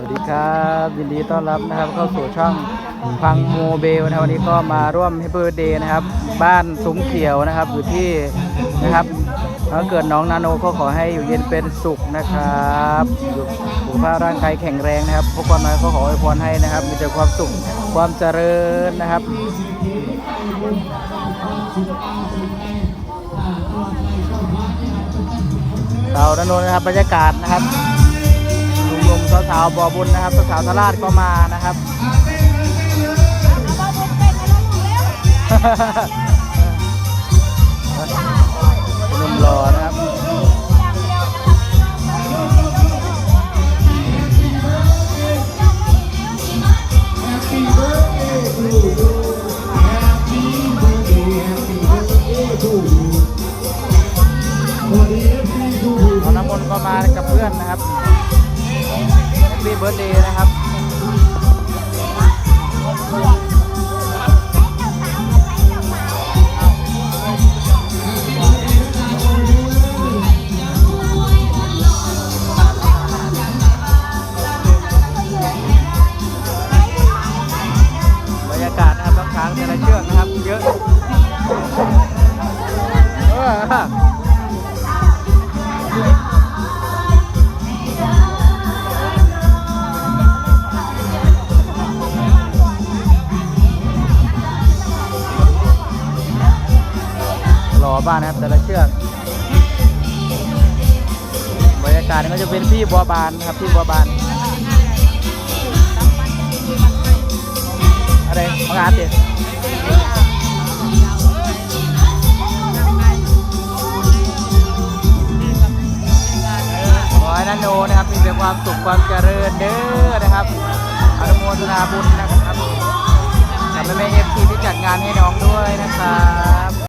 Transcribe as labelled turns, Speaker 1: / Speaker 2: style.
Speaker 1: วัสดีครับยินดีต้อนรับนะครับเข้าสู่ช่องพังโมเบลนะครับวันนี้ก็มาร่วมให้เบ r ร์ d เดย์นะครับ บ้านซุ้มเขียวนะครับอยู่ที่นะครับถ้าเกิดน้องนาโนก็ขอให้อยู่เย็นเป็นสุขนะครับอยู่สุขภาพร่างกายแข็งแรงนะครับพวกคนมาก็ขออวยพรให้นะครับ มีแต่ความสุขความเจริญนะครับเสาดานโนนะครับบรรยากาศนะครับ ลุงๆสาวๆบ่อบุญนะครับสาวๆทราชก็มานะครับ หนุ่มหล่อนะครับ น้องน้ำมนต์ก็มากับเพื่อนนะครับ เบิร์ดเดย์นะครับบรรยากาศนะครับต้องช้างแต่ละเชือกนะครับ เยอะ บ้านนะครับ แต่ละเชือกบรรยากาศนี่ก็จะเป็นพี่บัวบานครับพี่บัวบาน อะไรมางานดิขอให้นันโนนะครับ มีแต่ความสุขความเจริญเด้อนะครับอนุโมทนาบุญนะครับกับแม่เอฟซีที่จัดงานให้น้องด้วยนะครับ